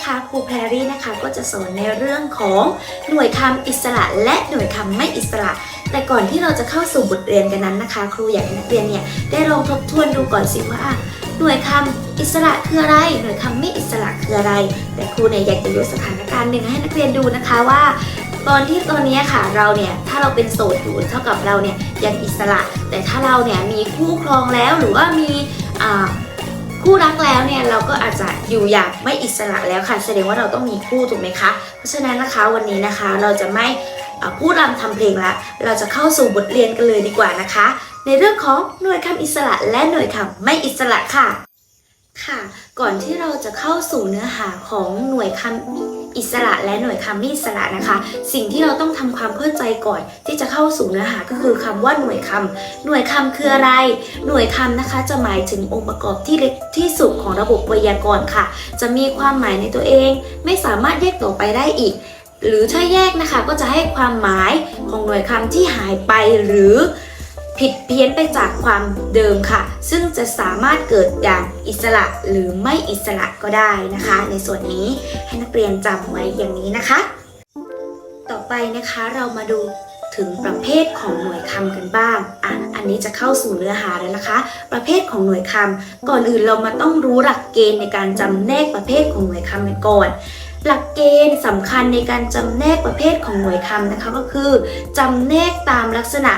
นะคะครูแพรรี่นะคะก็จะสอนในเรื่องของหน่วยคำอิสระและหน่วยคำไม่อิสระ แต่ก่อนที่เราจะเข้าสู่บทเรียนกันนั้นนะคะ ครูอยากให้นักเรียนเนี่ยได้ลองทบทวนดูก่อนสิว่า หน่วยคำอิสระคืออะไร หน่วยคำไม่อิสระคืออะไร แต่ครูเนี่ยอยากจะยกสถานการณ์หนึ่งให้นักเรียนดูนะคะว่าตอนที่ตอนนี้ค่ะเราเนี่ยถ้าเราเป็นโสดอยู่เท่ากับเราเนี่ยยังอิสระ แต่ถ้าเราเนี่ยมีคู่ครองแล้วหรือว่ามีอ่า คู่รักแล้วเนี่ยเราก็อาจจะอยู่อย่างไม่อิสระแล้วค่ะ แสดงว่าเราต้องมีคู่ถูกไหมคะ เพราะฉะนั้นนะคะวันนี้นะคะเราจะไม่พูดรำทำเพลงละเราจะเข้าสู่บทเรียนกันเลยดีกว่านะคะ ในเรื่องของหน่วยคำอิสระและหน่วยคำไม่อิสระค่ะค่ะ ก่อนที่เราจะเข้าสู่เนื้อหาของหน่วยคำ อิสระและหน่วยคำไม่อิสระนะคะ สิ่งที่เราต้องทำความเข้าใจก่อนที่จะเข้าสู่เนื้อหาก็คือคำว่าหน่วยคำหน่วยคำคืออะไร หน่วยคำนะคะ จะหมายถึงองค์ประกอบที่เล็กที่สุดของระบบไวยากรณ์ค่ะ จะมีความหมายในตัวเอง ไม่สามารถแยกตัวไปได้อีก หรือถ้าแยกนะคะก็จะให้ความหมายของหน่วยคำที่หายไปหรือ ผิดเพี้ยนไปจากความเดิมค่ะ ซึ่งจะสามารถเกิดอย่างอิสระหรือไม่อิสระก็ได้นะคะ ในส่วนนี้ให้นักเรียนจำไว้อย่างนี้นะคะ ต่อไปนะคะเรามาดูถึงประเภทของหน่วยคำกันบ้าง อะ อันนี้จะเข้าสู่เนื้อหาแล้วนะคะ ประเภทของหน่วยคำ ก่อนอื่นเรามาต้องรู้หลักเกณฑ์ในการจำแนกประเภทของหน่วยคำกันก่อน หลักเกณฑ์สำคัญในการจำแนกประเภทของหน่วยคำนะคะก็คือจำแนกตามลักษณะ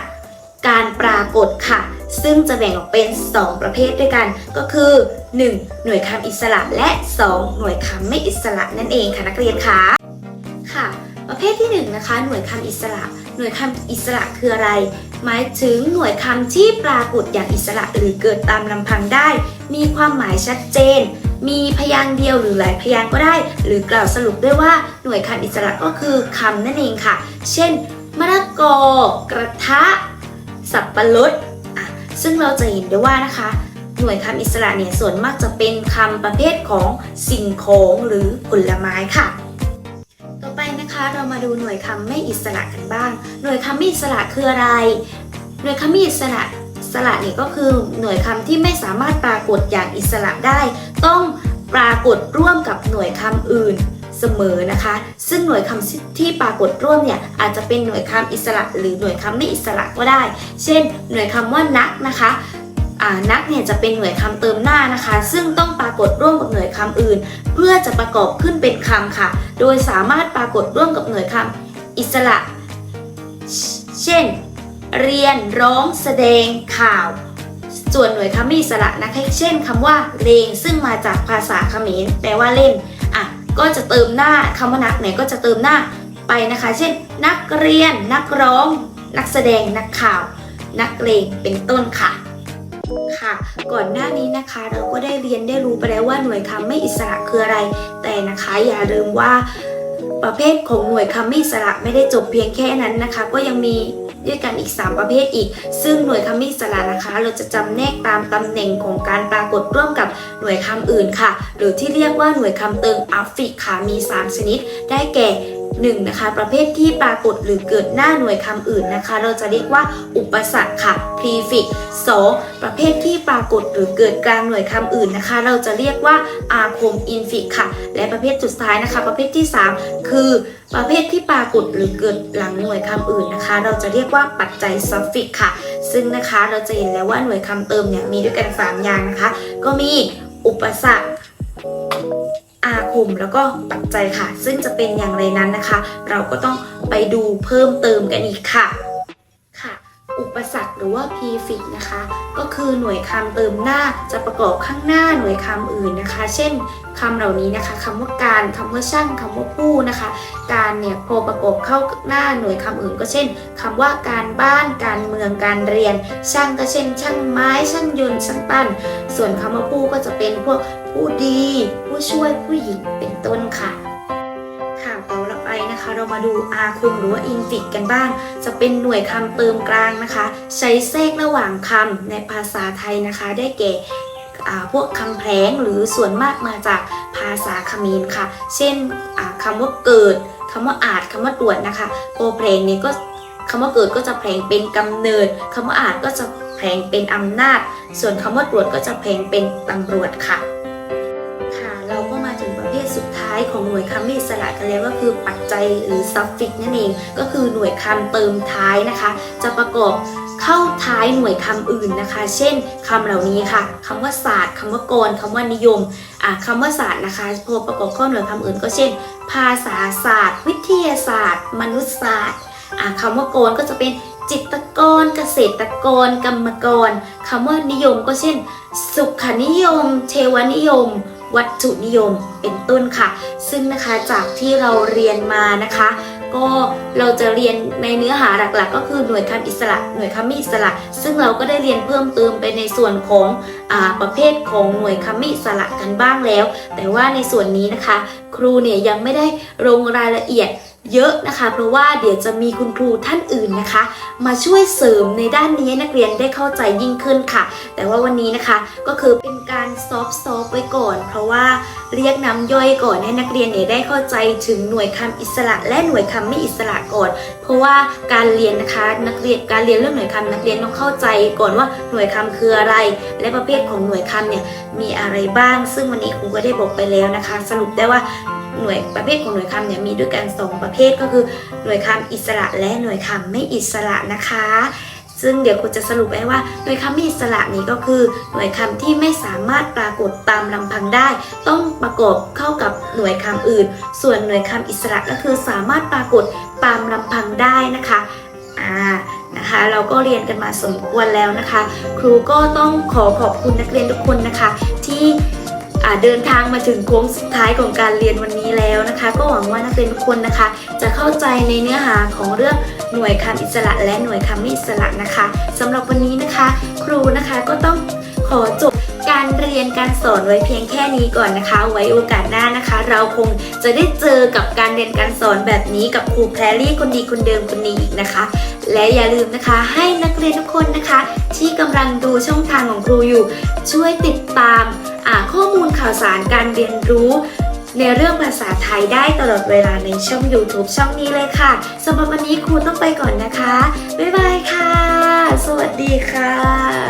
การปรากฏค่ะ ซึ่งจะแบ่งออกเป็น 2 ประเภทด้วยกัน ก็คือ 1. หน่วยคำอิสระและ 2. หน่วยคำไม่อิสระนั่นเองค่ะนักเรียนคะค่ะ ประเภทที่ 1 นะคะ หน่วยคำอิสระ หน่วยคำอิสระคืออะไร หมายถึงหน่วยคำที่ปรากฏอย่างอิสระหรือเกิดตามลำพังได้ มีความหมายชัดเจนมีพยางค์เดียวหรือหลายพยางค์ก็ได้ หรือกล่าวสรุปด้วยว่าหน่วยคำอิสระก็คือคำนั่นเองค่ะ เช่นมะละกอกระทะ สับปะรดอะซึ่งเราจะเห็นได้ว่านะคะ หน่วยคำอิสระเนี่ยส่วนมากจะเป็นคำประเภทของสิ่งของหรือผลไม้ค่ะ ต่อไปนะคะเรามาดูหน่วยคำไม่อิสระกันบ้าง หน่วยคำไม่อิสระคืออะไร หน่วยคำไม่อิสระสระนี่ก็คือหน่วยคำที่ไม่สามารถปรากฏอย่างอิสระได้ ต้องปรากฏร่วมกับหน่วยคำอื่น เสมอนะคะ ซึ่งหน่วยคำที่ปรากฏร่วมเนี่ยอาจจะเป็นหน่วยคำอิสระ หรือหน่วยคำไม่อิสระก็ได้ เช่น หน่วยคำว่านักนะคะนักเนี่ยจะเป็นหน่วยคำเติมหน้านะคะ ซึ่งต้องปรากฏร่วมกับหน่วยคำอื่น เพื่อจะประกอบขึ้นเป็นคำค่ะ โดยสามารถปรากฏร่วมกับหน่วยคำอิสระ เช่น เรียนร้องแสดงข่าว ส่วนหน่วยคำไม่อิสระนะคะเช่นคำว่าเรงซึ่งมาจากภาษาเขมรแปลว่าเล่น ก็จะเติมหน้าคำว่านักเนี่ยก็จะเติมหน้าไปนะคะ เช่น นักเรียน นักร้อง นักแสดง นักข่าว นักเลงเป็นต้นค่ะค่ะก่อนหน้านี้นะคะเราก็ได้เรียนได้รู้ไปแล้วว่าหน่วยคำไม่อิสระคืออะไร แต่นะคะอย่าลืมว่าประเภทของหน่วยคำไม่อิสระไม่ได้จบเพียงแค่นั้นนะคะ ก็ยังมี ด้วยกันอีก 3 ประเภทอีก ซึ่งหน่วยคำมิสระนะคะ เราจะจำแนกตามตำแหน่งของการปรากฏร่วมกับหน่วยคำอื่นค่ะ หรือที่เรียกว่าหน่วยคำเติมอัฟฟิกค่ะมี 3 ชนิด ได้แก่ 1. นะคะ ประเภทที่ปรากฏหรือเกิดหน้าหน่วยคำอื่นนะคะ เราจะเรียกว่าอุปสรรคค่ะ prefix 2. ประเภทที่ปรากฏหรือเกิดกลางหน่วยคำอื่นนะคะ เราจะเรียกว่าอาคม infix ค่ะ และประเภทสุดท้ายนะคะ ประเภทที่ 3 คือประเภทที่ปรากฏหรือเกิดหลังหน่วยคำอื่นนะคะ เราจะเรียกว่าปัจจัย suffix ค่ะ ซึ่งนะคะเราจะเห็นแล้วว่าหน่วยคำเติมเนี่ยมีด้วยกัน 3 อย่างนะคะ ก็มีอุปสรรค อาคมแล้วก็ปัจจัยค่ะ ซึ่งจะเป็นอย่างไรนั้นนะคะ เราก็ต้องไปดูเพิ่มเติมกันอีกค่ะค่ะ อุปสรรคหรือว่า prefix นะคะ ก็คือหน่วยคำเติมหน้าจะประกอบข้างหน้าหน่วยคำอื่นนะคะ เช่นคำเหล่านี้นะคะคำว่าการคำว่าช่างคำว่าผู้นะคะ การเนี่ยพอประกอบเข้าหน้าหน่วยคำอื่น ก็เช่นคำว่าการบ้านการเมืองการเรียน ช่างก็เช่น ช่างไม้ ช่างยนต์ช่างปั้น ส่วนคำว่าผู้ก็จะเป็นพวก ผู้ดี ผู้ช่วยผู้หญิงเป็นต้นค่ะค่ะต่อไปนะคะ เรามาดูอาคมหรือว่าอินฟิกกันบ้าง จะเป็นหน่วยคำเติมกลางนะคะ ใช้แทรกระหว่างคำในภาษาไทยนะคะ ได้แก่พวกคำแพลงหรือส่วนมากมาจากภาษาเขมรค่ะ เช่นคำว่าเกิดคำว่าอาจคำว่าตรวจนะคะโปรแพลงเนี่ยก็คำว่าเกิดก็จะแพลงเป็นกำเนิดคำว่าอาจก็จะแพลงเป็นอำนาจ ส่วนคำว่าตรวจก็จะแพลงเป็นตำรวจค่ะ ของหน่วยคำไม่อิสระกันแล้วก็คือปัจจัยหรือ suffix นั่นเอง ก็คือหน่วยคำเติมท้ายนะคะ จะประกอบเข้าท้ายหน่วยคำอื่นนะคะ เช่นคำเหล่านี้ค่ะคำว่าศาสตร์คำว่ากรคำว่านิยมอะคำว่าศาสตร์นะคะพอประกอบเข้าหน่วยคำอื่น ก็เช่น ภาษาศาสตร์ วิทยาศาสตร์ มนุษยศาสตร์อะคำว่ากรก็จะเป็นจิตกรเกษตรกร กรรมกรคำว่านิยมก็เช่น สุขนิยม เทวนิยม วัตถุนิยมเป็นต้นค่ะ ซึ่งนะคะจากที่เราเรียนมานะคะ ก็เราจะเรียนในเนื้อหาหลักๆ ก็คือหน่วยคำอิสระ หน่วยคำไม่อิสระ ซึ่งเราก็ได้เรียนเพิ่มเติมไปในส่วนของอประเภทของหน่วยคำไม่อิสระกันบ้างแล้ว แต่ว่าในส่วนนี้นะคะ ครูเนี่ยยังไม่ได้ลงรายละเอียดเยอะนะคะ เพราะว่าเดี๋ยวจะมีคุณครูท่านอื่นนะคะ มาช่วยเสริมในด้านนี้นักเรียนได้เข้าใจยิ่งขึ้นค่ะ แต่ว่าวันนี้นะคะก็คือเป็น การซอฟต์ซอฟไว้ก่อน เพราะว่าเรียกน้ำย่อยก่อนให้นักเรียนเนี่ยได้เข้าใจถึงหน่วยคำอิสระ และหน่วยคำไม่อิสระก่อน เพราะว่าการเรียนนะคะนักเรียนการเรียนเรื่องหน่วยคำนักเรียนต้องเข้าใจก่อนว่าหน่วยคำคืออะไร และประเภทของหน่วยคำเนี่ยมีอะไรบ้าง ซึ่งวันนี้ครูก็ได้บอกไปแล้วนะคะ สรุปได้ว่าหน่วยประเภทของหน่วยคำเนี่ยมีด้วยกันสองประเภทก็คือหน่วยคำอิสระและหน่วยคำไม่อิสระนะคะ ซึ่งเดี๋ยวครูจะสรุปไว้ว่า หน่วยคำม่อิสระนี้ก็คือ หน่วยคำที่ไม่สามารถปรากฏตามลำพังได้ ต้องประกอบเข้ากับหน่วยคำอื่น ส่วนหน่วยคำอิสระก็คือสามารถปรากฏตามลำพังได้นะคะอ่านะคะเราก็เรียนกันมาสมควรแล้วนะคะ ครูก็ต้องขอขอบคุณนักเรียนทุกคนนะคะ ที่ เดินทางมาถึงโค้งสุดท้ายของการเรียนวันนี้แล้วนะคะ ก็หวังว่านักเรียนทุกคนนะคะ จะเข้าใจในเนื้อหาของเรื่องหน่วยคำอิสระ และหน่วยคำไม่อิสระนะคะสำหรับวันนี้นะคะ ครูนะคะก็ต้องขอจบการเรียนการสอนไว้เพียงแค่นี้ก่อนนะคะ ไว้โอกาสหน้านะคะ เราคงจะได้เจอกับการเรียนการสอนแบบนี้กับครูแพรรี่คนดีคนเดิมคนนี้อีกนะคะ และอย่าลืมนะคะให้นักเรียนทุกคนนะคะ ที่กำลังดูช่องทางของครูอยู่ ช่วยติดตาม อ่าข้อมูลข่าวสารการเรียนรู้ในเรื่องภาษาไทยได้ตลอดเวลาในช่อง YouTube ช่องนี้เลยค่ะ สำหรับวันนี้ครูต้องไปก่อนนะคะ บ๊ายบายค่ะ สวัสดีค่ะ